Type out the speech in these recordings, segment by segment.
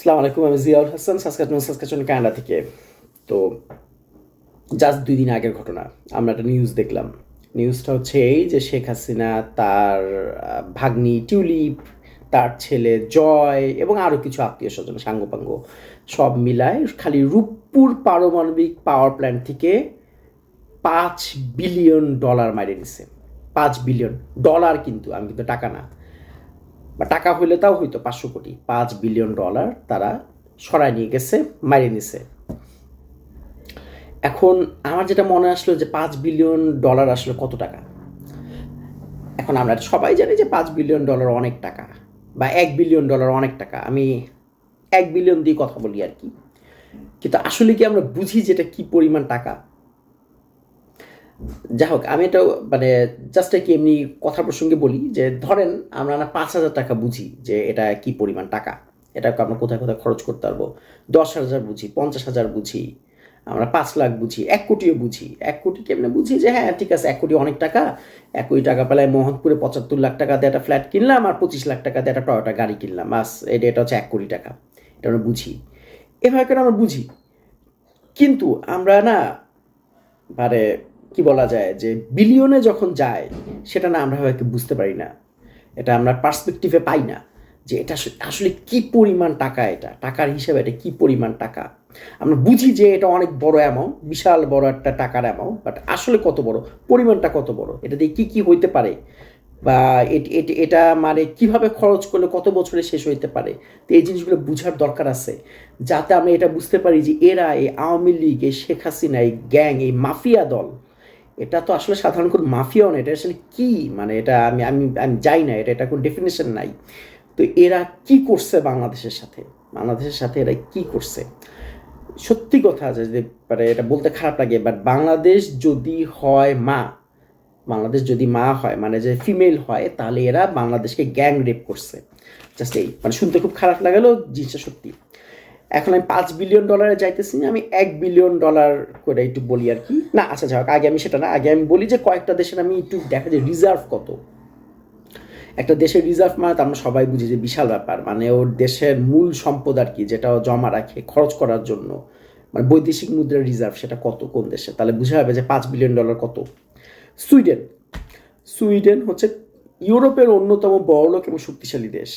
সালাম আলাইকুম, আমি Ziaul Hasan, Saskatchewan Saskatchewan Canada থেকে। তো জাস্ট দুই দিন আগের ঘটনা, আমরা একটা নিউজ দেখলাম। নিউজটা হচ্ছে এই যে শেখ হাসিনা, তার ভাগ্নি টিউলিপ, তার ছেলে জয়, এবং আরও কিছু আত্মীয় স্বজন সাঙ্গপাঙ্গ, সব মিলায় খালি রূপপুর পারমাণবিক পাওয়ার প্ল্যান্ট থেকে পাঁচ বিলিয়ন ডলার মাইরে নিছে। পাঁচ বিলিয়ন ডলার কিন্তু, আমি কিন্তু টাকা না। বা টাকা হইলে তাও হইতো পাঁচশো কোটি। পাঁচ বিলিয়ন ডলার তারা সরাই নিয়ে গেছে, মাইরে নিছে। এখন আমার যেটা মনে আসলো যে পাঁচ বিলিয়ন ডলার আসলে কত টাকা? এখন আমরা সবাই জানি যে পাঁচ বিলিয়ন ডলার অনেক টাকা বা এক বিলিয়ন ডলার অনেক টাকা। আমি এক বিলিয়ন দিয়ে কথা বলি আর কি। কিন্তু আসলে কি আমরা বুঝি যেটা কি পরিমাণ টাকা? যাই হোক আমি এটা মানে জাস্ট কি এমনি কথা প্রসঙ্গে বলি যে, ধরেন আমরা না পাঁচ হাজার টাকা বুঝি যে, এটা কি পরিমাণ টাকা? এটা আমরা কোথায় কোথায় খরচ করতে পারব? দশ হাজার বুঝি, পঞ্চাশ হাজার বুঝি, আমরা পাঁচ লাখ বুঝি, এক কোটিও বুঝি। এক কোটি কেমনে বুঝি যে হ্যাঁ ঠিক আছে, এক কোটি অনেক টাকা এক কোটি টাকা পেলায় মোহনপুরে পঁচাত্তর লাখ টাকা দিয়ে একটা ফ্ল্যাট কিনলাম আর পঁচিশ লাখ টাকা দিয়ে একটা টয়োটা গাড়ি কিনলাম। বাস, এটা এটা হচ্ছে এক কোটি টাকা। এটা আমরা বুঝি। এভাবে করে আমরা বুঝি। কিন্তু আমরা না মানে কি বলা যায় যে বিলিয়নে যখন যায়, সেটা না আমরা হয়তো বুঝতে পারি না। এটা আমরা পার্সপেক্টিভে পাই না যে এটা আসলে কি পরিমাণ টাকা এটা? টাকার হিসাবে এটা কি পরিমাণ টাকা? আমরা বুঝি যে এটা অনেক বড় অ্যামাউন্ট বিশাল বড় একটা টাকার অ্যামাউন্ট বাট আসলে কত বড়? পরিমাণটা কত বড়? এটা দিয়ে কি কি হইতে পারে? বা এট- মানে কীভাবে খরচ করলে কত বছরে শেষ হইতে পারে? তো এই জিনিসগুলো বুঝার দরকার আছে, যাতে আমরা এটা বুঝতে পারি যে এরা এই আওয়ামী লীগ, এই শেখ হাসিনা, এই গ্যাং, এই মাফিয়া দল এটা তো আসলে সাধারণ কোনো মাফিয়াও না, এটা আসলে কি? মানে এটা আমি আমি আমি যাই না, এটা এটা কোনো ডেফিনেশন নাই। তো এরা কি করছে বাংলাদেশের সাথে? বাংলাদেশের সাথে এরা কি করছে? সত্যি কথা আছে যে মানে এটা বলতে খারাপ লাগে বাট বাংলাদেশ যদি হয় মা, বাংলাদেশ যদি মা হয় মানে যে ফিমেল হয়, তাহলে এরা বাংলাদেশকে গ্যাং রেপ করছে। জাস্ট এই মানে শুনতে খুব খারাপ লাগালো জিনিসটা সত্যি। এখন আমি পাঁচ বিলিয়ন ডলারে যাইতেছি না, আমি এক বিলিয়ন ডলার করে একটু বলি আর কি। না আচ্ছা যাক আগে আমি সেটা না, আগে আমি বলি যে কয়েকটা দেশের আমি একটু দেখা যায় রিজার্ভ কত। একটা দেশের রিজার্ভ মানে তো আমরা সবাই বুঝি যে বিশাল ব্যাপার মানে ওর দেশের মূল সম্পদ আর কি, যেটা জমা রাখে খরচ করার জন্য। মানে বৈদেশিক মুদ্রার রিজার্ভ সেটা কত কোন দেশে? তাহলে বুঝা যাবে যে পাঁচ বিলিয়ন ডলার কত। সুইডেন। সুইডেন হচ্ছে ইউরোপের অন্যতম বড়লোক এবং শক্তিশালী দেশ।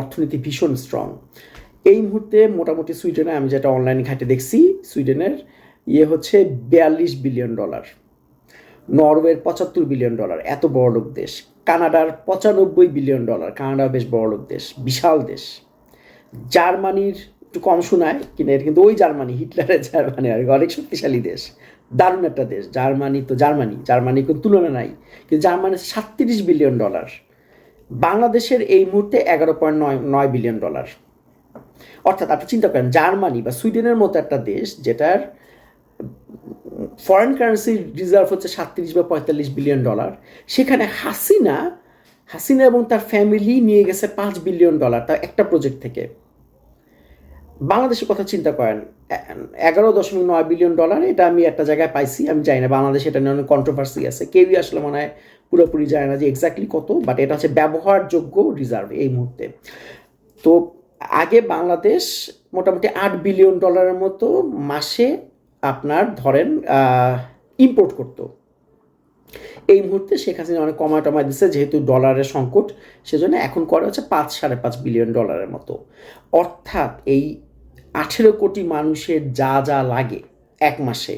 অর্থনীতি ভীষণ স্ট্রং এই মুহূর্তে মোটামুটি সুইডেনে আমি যেটা অনলাইন ঘাটে দেখছি, সুইডেনের ইয়ে হচ্ছে বিয়াল্লিশ বিলিয়ন ডলার, নরওয়ের পঁচাত্তর বিলিয়ন ডলার, এত বড় লোক দেশ, কানাডার পঁচানব্বই বিলিয়ন ডলার কানাডা বেশ বড় লোক দেশ, বিশাল দেশ। জার্মানির একটু কম শোনায়, কিন্তু এটা কিন্তু ওই জার্মানি, হিটলারের জার্মানি, আর অনেক শক্তিশালী দেশ, দারুণ একটা দেশ, জার্মানি তো জার্মানি জার্মানি কোনো তুলনা নাই, কিন্তু জার্মানির সাতত্রিশ বিলিয়ন ডলার, বাংলাদেশের এই মুহূর্তে এগারো পয়েন্ট নয় নয় বিলিয়ন ডলার। অর্থাৎ আপনি চিন্তা করেন, জার্মানি বা সুইডেনের মতো একটা দেশ যেটার ফরেন কারেন্সি রিজার্ভ হচ্ছে সাতত্রিশ বা পঁয়তাল্লিশ বিলিয়ন ডলার সেখানে হাসিনা হাসিনা এবং তার ফ্যামিলি নিয়ে গেছে পাঁচ বিলিয়ন ডলার তার একটা প্রজেক্ট থেকে। বাংলাদেশের কথা চিন্তা করেন, এগারো দশমিক নয় বিলিয়ন ডলার এটা আমি একটা জায়গায় পাইছি, আমি জানি না, বাংলাদেশে এটা নিয়ে অনেক কন্ট্রোভার্সি আছে, কেউই আসলে মনে হয় পুরোপুরি জানে না যে এক্স্যাক্টলি কত বাট এটা হচ্ছে ব্যবহারযোগ্য রিজার্ভ এই মুহূর্তে। তো আগে বাংলাদেশ মোটামুটি আট বিলিয়ন ডলারের মতো মাসে আপনার ধরেন ইম্পোর্ট করতো। এই মুহূর্তে শেখ হাসিনা অনেক কমায় টমায় দিচ্ছে যেহেতু ডলারের সংকট, সেজন্য এখন করে হচ্ছে পাঁচ, সাড়ে পাঁচ বিলিয়ন ডলারের মতো। অর্থাৎ এই আঠেরো কোটি মানুষের যা যা লাগে এক মাসে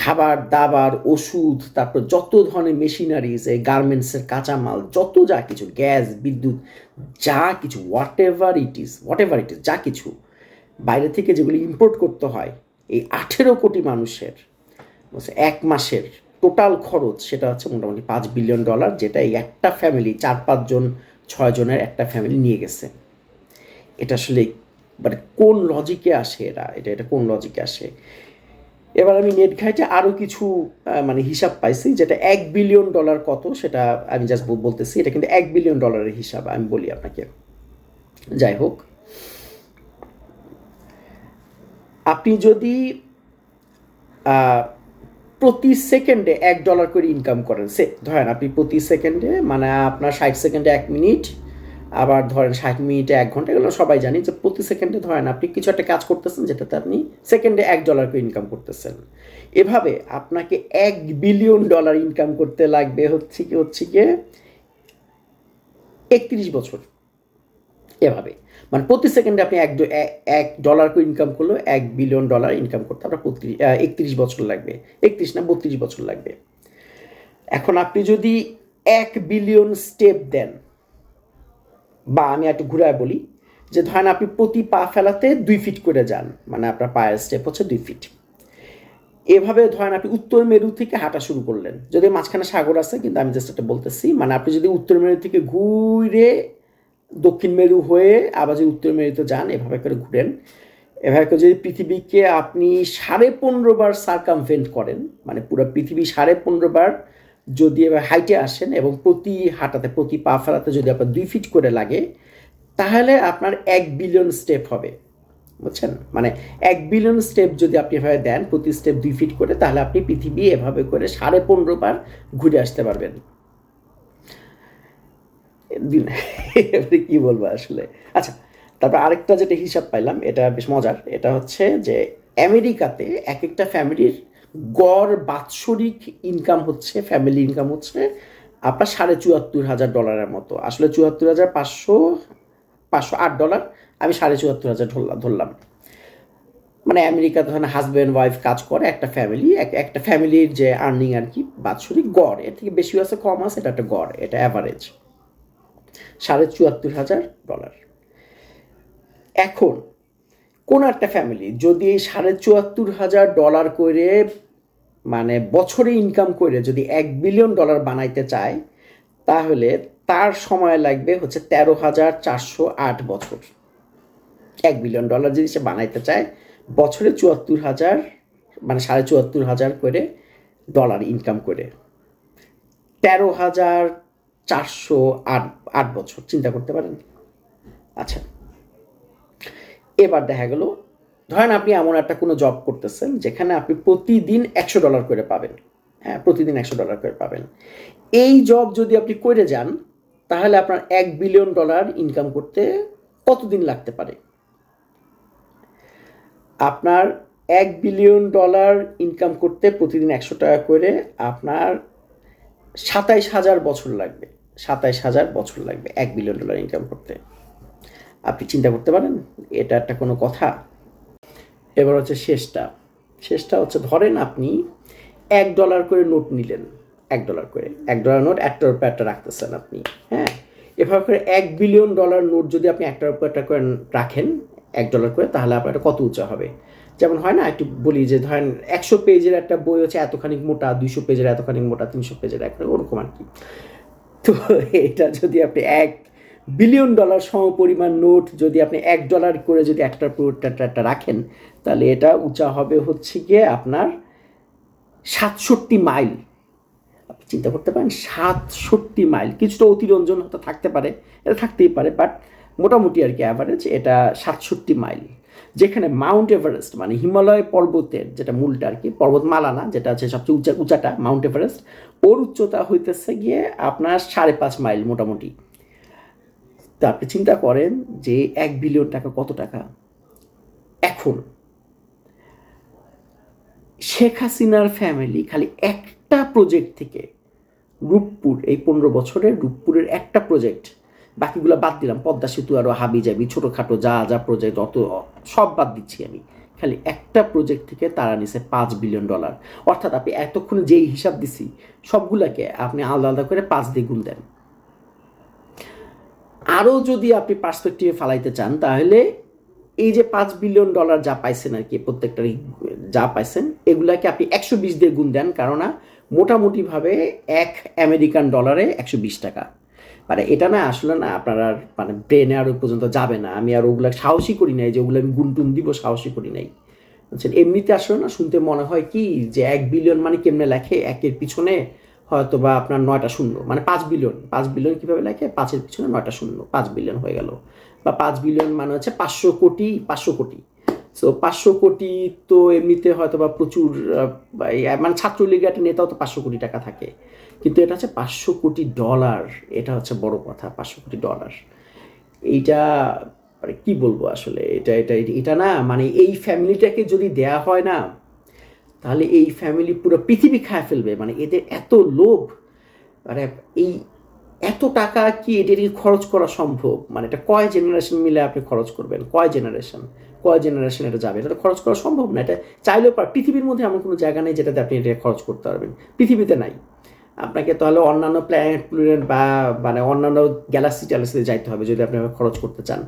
খাবার, দাবার, ওষুধ, তারপর যত ধরনের মেশিনারিজ এই গার্মেন্টসের কাঁচামাল, যত যা কিছু গ্যাস বিদ্যুৎ, যা কিছু whatever it is whatever it is যা কিছু, বাইরে থেকে যেগুলি ইম্পোর্ট করতে হয়, এই আঠেরো কোটি মানুষের এক মাসের টোটাল খরচ সেটা হচ্ছে মোটামুটি পাঁচ বিলিয়ন ডলার যেটা এই একটা ফ্যামিলি চার পাঁচজন ছয় জনের একটা ফ্যামিলি নিয়ে গেছে। এটা আসলে মানে কোন লজিকে আসে এরা? এটা এটা কোন লজিকে আসে? এবার আমি নেট ঘাইটে আরও কিছু মানে হিসাব পাইছি, যেটা এক বিলিয়ন ডলার কত সেটা আমি জাস্ট বলতেছি। এটা কিন্তু এক বিলিয়ন ডলারের হিসাব, আমি বলি আপনাকে। যাই হোক। আপনি যদি প্রতি সেকেন্ডে এক ডলার করে ইনকাম করেন, সে ধরেন আপনি প্রতি সেকেন্ডে মানে আপনার ষাট সেকেন্ডে এক মিনিট আবার ধরেন ষাট মিনিটে এক ঘণ্টা, এগুলো সবাই জানি যে প্রতি সেকেন্ডে ধরেন আপনি কিছু একটা কাজ করতেছেন যেটাতে আপনি সেকেন্ডে এক ডলার করে ইনকাম করতেছেন। এভাবে আপনাকে এক বিলিয়ন ডলার ইনকাম করতে লাগবে হচ্ছে কি, হচ্ছে গিয়ে একত্রিশ বছর। এভাবে। মানে প্রতি সেকেন্ডে আপনি এক এক ডলার করে ইনকাম করলেও এক বিলিয়ন ডলার ইনকাম করতে আপনার প্রতি একত্রিশ বছর লাগবে। একত্রিশ না, বত্রিশ বছর লাগবে। এখন আপনি যদি এক বিলিয়ন স্টেপ দেন বা আমি একটু ঘুরায় বলি যে ধরেন আপনি প্রতি পা ফেলাতে দুই ফিট করে যান মানে আপনার পায়ের স্টেপ হচ্ছে দুই ফিট এভাবে ধরেন আপনি উত্তর মেরু থেকে হাঁটা শুরু করলেন। যদি মাঝখানে সাগর আছে, কিন্তু আমি জাস্ট একটা বলতেছি মানে আপনি যদি উত্তর মেরু থেকে ঘুরে দক্ষিণ মেরু হয়ে আবার যদি উত্তর মেরুতে যান, এভাবে করে ঘুরেন। এভাবে করে যদি পৃথিবীকে আপনি সাড়ে পনেরো বার সার্কামভেন্ট করেন মানে পুরো পৃথিবী সাড়ে পনেরো বার যদি এবার হাইটে আসেন এবং প্রতি হাঁটাতে, প্রতি পা ফেলাতে যদি আপনার দুই ফিট করে লাগে, তাহলে আপনার এক বিলিয়ন স্টেপ হবে। বুঝছেন? মানে এক বিলিয়ন স্টেপ যদি আপনি এভাবে দেন, প্রতি স্টেপ দুই ফিট করে, তাহলে আপনি পৃথিবী এভাবে করে সাড়ে পনেরো বার ঘুরে আসতে পারবেন। কি বলব আসলে? আচ্ছা তারপর আরেকটা যেটা হিসাব পাইলাম, এটা বেশ মজার। এটা হচ্ছে যে, আমেরিকাতে এক একটা ফ্যামিলির গড় বাৎসরিক ইনকাম হচ্ছে ফ্যামিলি ইনকাম হচ্ছে, আপনার সাড়ে চুয়াত্তর হাজার ডলারের মতো। আসলে চুয়াত্তর হাজার পাঁচশো পাঁচশো আট ডলার আমি সাড়ে চুয়াত্তর হাজার ধরলাম ধরলাম। মানে আমেরিকাতে ধরেন হাজব্যান্ড ওয়াইফ কাজ করে, একটা ফ্যামিলি একটা ফ্যামিলির যে আর্নিং আর কি, বাৎসরিক গড়, এর থেকে বেশি আছে কম আছে, এটা একটা গড়, এটা অ্যাভারেজ সাড়ে চুয়াত্তর হাজার ডলার এখন, কোন একটা ফ্যামিলি যদি সাড়ে চুয়াত্তর হাজার ডলার করে মানে বছরে ইনকাম করে যদি এক বিলিয়ন ডলার বানাইতে চায়, তাহলে তার সময় লাগবে হচ্ছে তেরো হাজার চারশো আট বছর। এক বিলিয়ন ডলার যদি সে বানাইতে চায়, বছরে চুয়াত্তর হাজার মানে সাড়ে চুয়াত্তর হাজার করে ডলার ইনকাম করে তেরো হাজার চারশো আট আট বছর, চিন্তা করতে পারেন? আচ্ছা। এবার দেখা গেল ধরেন আপনি এমন একটা কোনো জব করতেছেন, যেখানে আপনি প্রতিদিন একশো ডলার করে পাবেন। হ্যাঁ প্রতিদিন একশো ডলার করে পাবেন। এই জব যদি আপনি করে যান, তাহলে আপনার এক বিলিয়ন ডলার ইনকাম করতে কতদিন লাগতে পারে? আপনার এক বিলিয়ন ডলার ইনকাম করতে প্রতিদিন একশো টাকা করে আপনার সাতাইশ হাজার বছর লাগবে। সাতাইশ হাজার বছর লাগবে এক বিলিয়ন ডলার ইনকাম করতে। আপনি চিন্তা করতে পারেন, এটা একটা কোনো কথা? এবার হচ্ছে শেষটা। শেষটা হচ্ছে, ধরেন আপনি এক ডলার করে নোট নিলেন। এক ডলার করে। এক ডলার নোট একটার উপর একটা রাখতেছেন আপনি হ্যাঁ? এভাবে করে এক বিলিয়ন ডলার নোট যদি আপনি একটার উপর একটা করে রাখেন, এক ডলার করে, তাহলে আপনার কত উঁচা হবে? যেমন হয় না, একটু বলি যে ধরেন একশো পেজের একটা বই হচ্ছে এতখানি মোটা, দুইশো পেজের এতখানি মোটা, তিনশো পেজের একটা ওরকম আর কি। তো এটা যদি আপনি এক বিলিয়ন ডলার সম পরিমাণ নোট যদি আপনি এক ডলার করে যদি একটার পর একটা রাখেন, তাহলে এটা উঁচা হবে হচ্ছে গিয়ে আপনার সাতষট্টি মাইল। আপনি চিন্তা করতে পারেন, সাতষট্টি মাইল। কিছুটা অতিরঞ্জন হয়তো থাকতে পারে, এটা থাকতেই পারে বাট মোটামুটি আর কি অ্যাভারেজ এটা সাতষট্টি মাইল। যেখানে মাউন্ট এভারেস্ট মানে হিমালয় পর্বতের, যেটা মূলটা আর কি, পর্বতমালা না, যেটা আছে সবচেয়ে উঁচা, উঁচাটা, মাউন্ট এভারেস্ট, ওর উচ্চতা হইতেছে গিয়ে আপনার সাড়ে পাঁচ মাইল মোটামুটি। তো আপনি চিন্তা করেন যে এক বিলিয়ন টাকা কত টাকা? এখন। শেখ হাসিনার ফ্যামিলি খালি একটা প্রজেক্ট থেকে রূপপুর, এই পনেরো বছরের রূপপুরের একটা প্রজেক্ট বাকিগুলো বাদ দিলাম। পদ্মা সেতু আরও হাবি যাবি ছোটোখাটো যা যা প্রজেক্ট অত সব বাদ দিচ্ছি আমি। খালি একটা প্রজেক্ট থেকে তারা নিছে পাঁচ বিলিয়ন ডলার অর্থাৎ আপনি এতক্ষণে যেই হিসাব দিছি, সবগুলাকে আপনি আলাদা আলাদা করে পাঁচ দিয়ে গুণ দেন। আরও যদি আপনি পার্সপেক্টিভে ফালাইতে চান, তাহলে এই যে পাঁচ বিলিয়ন ডলার যা পাইছেন আর কি প্রত্যেকটা যা পাইছেন, এগুলাকে আপনি একশো বিশ দিয়ে গুণ দেন। কেননা মোটামুটিভাবে এক আমেরিকান ডলারে একশো বিশ টাকা। মানে এটা না, আসলে না, আপনার মানে ব্রেনে আর পর্যন্ত যাবে না। আমি আর ওগুলো সাহসই করি নাই যে ওগুলো আমি গুনটুন দিব সাহসই করি নাই। বুঝছেন? এমনিতে আসলে না, শুনতে মনে হয় কি যে এক বিলিয়ন মানে কেমনে লেখে? একের পিছনে হয়তো বা আপনার নয়টা শূন্য মানে পাঁচ বিলিয়ন। পাঁচ বিলিয়ন কীভাবে লেখে পাঁচের পিছনে নয়টা শূন্য, পাঁচ বিলিয়ন হয়ে গেল। বা পাঁচ বিলিয়ন মানে হচ্ছে পাঁচশো কোটি পাঁচশো কোটি। সো পাঁচশো কোটি তো এমনিতে হয়তো বা প্রচুর মানে ছাত্রলীগের একটা নেতাও তো পাঁচশো কোটি টাকা থাকে। কিন্তু এটা হচ্ছে পাঁচশো কোটি ডলার। এটা হচ্ছে বড় কথা, পাঁচশো কোটি ডলার। এইটা মানে কি বলব আসলে? এটা এটা এটা না মানে এই ফ্যামিলিটাকে যদি দেয়া হয় না তাহলে এই ফ্যামিলি পুরো পৃথিবী খায় ফেলবে। মানে এদের এত লোভ মানে এই এত টাকা কি এদের খরচ করা সম্ভব? মানে এটা কয় জেনারেশন মিলে আপনি খরচ করবেন? কয় জেনারেশন কয় জেনারেশন এটা যাবে? এটা খরচ করা সম্ভব না। এটা চাইলেও পার পৃথিবীর মধ্যে এমন কোনো জায়গা নেই যেটাতে আপনি এটা খরচ করতে পারবেন। পৃথিবীতে নাই। আপনাকে তাহলে অন্যান্য প্ল্যানেট প্লুনেট বা মানে অন্যান্য গ্যালাক্সি ট্যালাক্সিতে যাইতে হবে যদি আপনি খরচ করতে চান।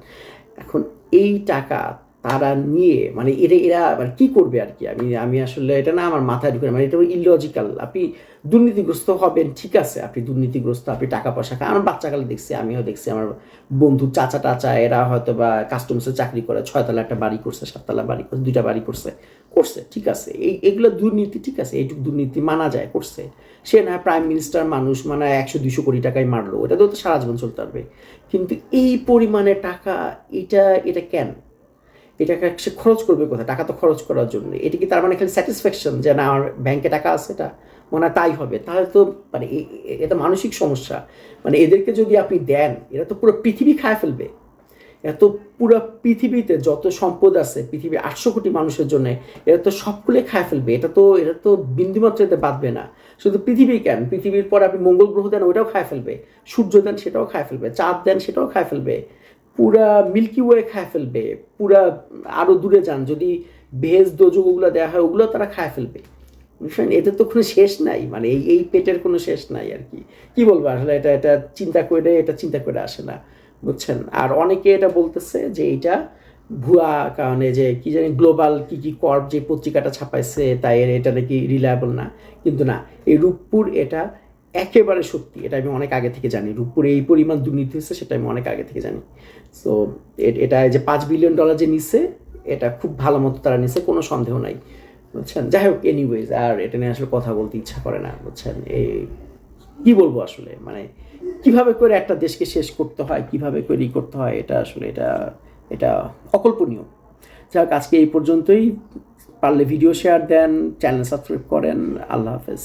এখন এই টাকা তারা নিয়ে মানে এরা এরা মানে কী করবে আর কি? আমি আমি আসলে এটা না আমার মাথায় ঢুকে মানে এটা ইলজিক্যাল আপনি দুর্নীতিগ্রস্ত হবেন, ঠিক আছে। আপনি দুর্নীতিগ্রস্ত, আপনি টাকা পয়সা খান। আমার বাচ্চাকালে দেখছি, আমিও দেখছি আমার বন্ধু চাচা টাচা, এরা হয়তো বা কাস্টমসে চাকরি করে, ছয়তলা একটা বাড়ি করছে, সাততলা বাড়ি করছে, দুইটা বাড়ি করছে করছে, ঠিক আছে। এই, এগুলো দুর্নীতি, ঠিক আছে। এইটুকু দুর্নীতি মানা যায়, করছে। সে না প্রাইম মিনিস্টার মানুষ মানে একশো দুশো কোটি টাকায় মারলো। এটা তো সারা জীবন চলতে পারবে। কিন্তু এই পরিমাণে টাকা, এটা এটা কেন? এটাকে সে খরচ করবে কোথায়? টাকা তো খরচ করার জন্য এটা কি তার মানে খালি স্যাটিসফ্যাকশন যে না, আমার ব্যাংকে টাকা আছে, এটা মনে তাই হবে? তাহলে তো মানে এটা মানসিক সমস্যা। মানে এদেরকে যদি আপনি দেন, এরা তো পুরো পৃথিবী খায় ফেলবে। এত পুরো পৃথিবীতে যত সম্পদ আছে, পৃথিবীর আটশো কোটি মানুষের জন্য, এরা তো সবগুলো খায় ফেলবে। এটা তো এটা তো বিন্দুমাত্র এতে বাঁধবে না। শুধু পৃথিবী কেন? পৃথিবীর পর আপনি মঙ্গল গ্রহ দেন ওটাও খায় ফেলবে। সূর্য দেন, সেটাও খায় ফেলবে। চাঁদ দেন, সেটাও খায় ফেলবে। পুরা মিল্কি ওয়ে খায় ফেলবে, পুরা আরও দূরে যান, যদি ভেজ দোজক ওগুলো দেওয়া হয়, ওগুলো তারা খায় ফেলবে। বুঝলেন এদের তো কোনো শেষ নাই মানে এই এই পেটের কোনো শেষ নাই আর কি। কি বলব, আসলে এটা এটা চিন্তা করে, এটা চিন্তা করে আসে না, বুঝছেন? আর অনেকে এটা বলতেছে যে এটা ভুয়া কারণে যে, কি জানি, গ্লোবাল কি কি কর্প যে পত্রিকাটা ছাপাইছে, তাই এটা নাকি রিলায়েবল না। কিন্তু না, এই রূপপুর এটা একেবারে সত্যি, এটা আমি অনেক আগে থেকে জানি। রূপপুরে এই পরিমাণ দুর্নীতি হচ্ছে সেটা আমি অনেক আগে থেকে জানি। সো এটা যে পাঁচ বিলিয়ন ডলার যে নিচ্ছে এটা খুব ভালো মতো তারা নিচ্ছে কোনো সন্দেহ নাই। বুঝছেন? যাই হোক এনিওয়েজ আর এটা নিয়ে আসলে কথা বলতে ইচ্ছা করে না, বুঝছেন? এই কি বলব আসলে? মানে কীভাবে করে একটা দেশকে শেষ করতে হয়, কীভাবে করে ই করতে হয়, এটা আসলে এটা এটা অকল্পনীয়। যাই হোক, আজকে এই পর্যন্তই। পারলে ভিডিও শেয়ার দেন চ্যানেল সাবস্ক্রাইব করেন। আল্লাহ হাফেজ।